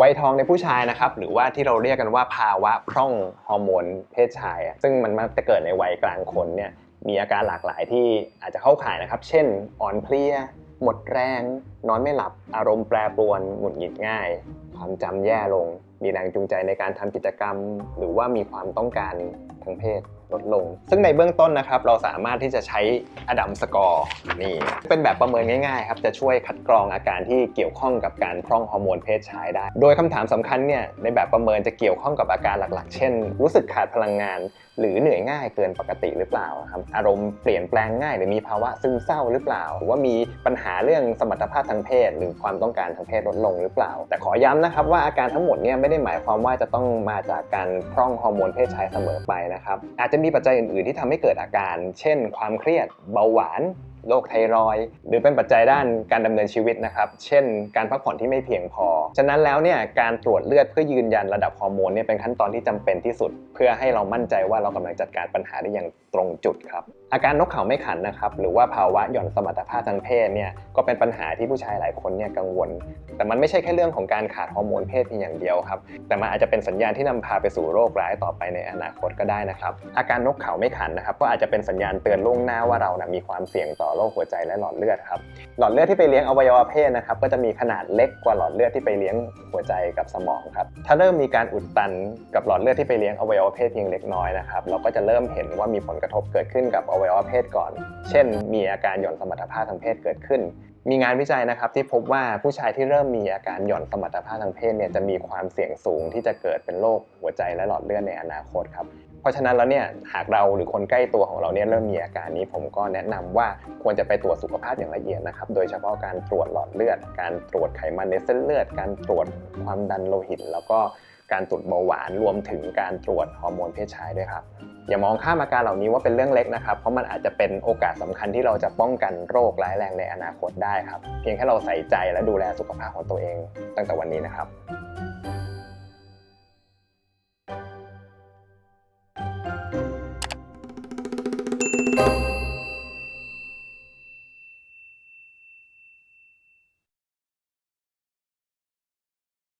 วัยทองในผู้ชายนะครับหรือว่าที่เราเรียกกันว่าภาวะพร่องฮอร์โมนเพศชาย ซึ่งมันมักจะเกิดในวัยกลางคนเนี่ยมีอาการหลากหลายที่อาจจะเข้าข่ายนะครับ เช่น อ่อนเพลีย หมดแรง นอนไม่หลับ อารมณ์แปรปรวน หงุดหงิดง่าย ความจำแย่ลง มีแรงจูงใจในการทำกิจกรรม หรือว่ามีความต้องการทางเพศลดลง ซึ่งในเบื้องต้นนะครับ เราสามารถที่จะใช้อดัมสกอร์นี่ เป็นแบบประเมินง่ายๆครับ จะช่วยคัดกรองอาการที่เกี่ยวข้องกับการพร่องฮอร์โมนเพศชายได้ โดยคำถามสำคัญเนี่ยในแบบประเมินจะเกี่ยวข้องกับอาการหลักๆ เช่น รู้สึกขาดพลังงาน หรือเหนื่อยง่ายเกินปกติหรือเปล่าครับอารมณ์เปลี่ยนแปลงง่าย หรือมีภาวะซึมเศร้าหรือเปล่าหรือว่ามีปัญหาเรื่องสมรรถภาพทางเพศ หรือความต้องการทางเพศลดลงหรือเปล่า แต่ขอย้ำนะครับว่าอาการทั้งหมดเนี่ยไม่ได้หมายความว่าจะต้องมาจากการพร่องฮอร์โมนเพศชายเสมอไปนะครับอาจจะมีปัจจัยอื่น ๆ ที่ทำให้เกิดอาการ เช่น ความเครียด เบาหวาน โรคไทรอยหรือเป็นปัจจัยด้านการดำเนินชีวิตนะครับเช่น การพักผ่อนที่ไม่เพียงพอ ฉะนั้นแล้วเนี่ยการตรวจเลือดเพื่อยืนยันระดับฮอร์โมนเนี่ยเป็นขั้นตอนที่จำเป็นที่สุด เพื่อให้เรามั่นใจว่าเรากำลังจัดการปัญหาได้อย่างตรงจุดครับอาการนกเขาไม่ขันนะครับหรือว่าภาวะหย่อนสมรรถภาพทางเพศเนี่ยก็เป็นปัญหาที่ผู้ชายหลายคนเนี่ยกังวล แต่มันไม่ใช่แค่เรื่องของการขาดฮอร์โมนเพศเพียงอย่างเดียวครับแต่มันอาจจะเป็นสัญญาณที่นำพาไปสู่โรคร้ายต่อไปในอนาคตก็ได้นะครับอาการนกเขาไม่ขันนะครับก็อาจจะเป็นสัญญาณเตือนล่วงหน้าว่าเรานะมีความเสี่ยงต่อโรคหัวใจและหลอดเลือดครับหลอดเลือดที่ไปเลี้ยงอวัยวะเพศนะครับก็จะมีขนาดเล็กกว่าหลอดเลือดที่ไปเลี้ยงหัวใจกับสมองครับถ้าเริ่มมีการอุดตันกับหลอดเลือดที่ไปเลี้ยงอวัยวะเพศเพียงเล็กน้อยนะครับเราก็จะเริ่มเห็นว่ามีผลกระทบเกิดขึ้นกับอวัยวะเพศก่อน เช่น มีอาการหย่อนสมรรถภาพทางเพศเกิดขึ้นมีงานวิจัยนะครับที่พบว่าผู้ชายที่เริ่มมีอาการหย่อนสมรรถภาพทางเพศเนี่ยจะมีความเสี่ยงสูงที่จะเกิดเป็นโรคหัวใจและหลอดเลือดในอนาคตครับ ราะฉะนั้นแล้วเนี่ยหากเราหรือคนใกล้ตัวของเราเนี่ยเริ่มมีอาการนี้ ผมก็แนะนำว่าควรจะไปตรวจสุขภาพอย่างละเอียดนะครับ โดยเฉพาะการตรวจหลอดเลือด การตรวจไขมันในเส้นเลือด การตรวจความดันโลหิต แล้วก็การตรวจเบาหวานรวมถึงการตรวจฮอร์โมนเพศชายด้วยครับอย่ามองข้ามอาการเหล่านี้ว่าเป็นเรื่องเล็กนะครับ เพราะมันอาจจะเป็นโอกาสสำคัญที่เราจะป้องกันโรคร้ายแรงในอนาคตได้ครับ เพียงแค่เราใส่ใจและดูแลสุขภาพของตัวเองตั้งแต่วันนี้นะครับ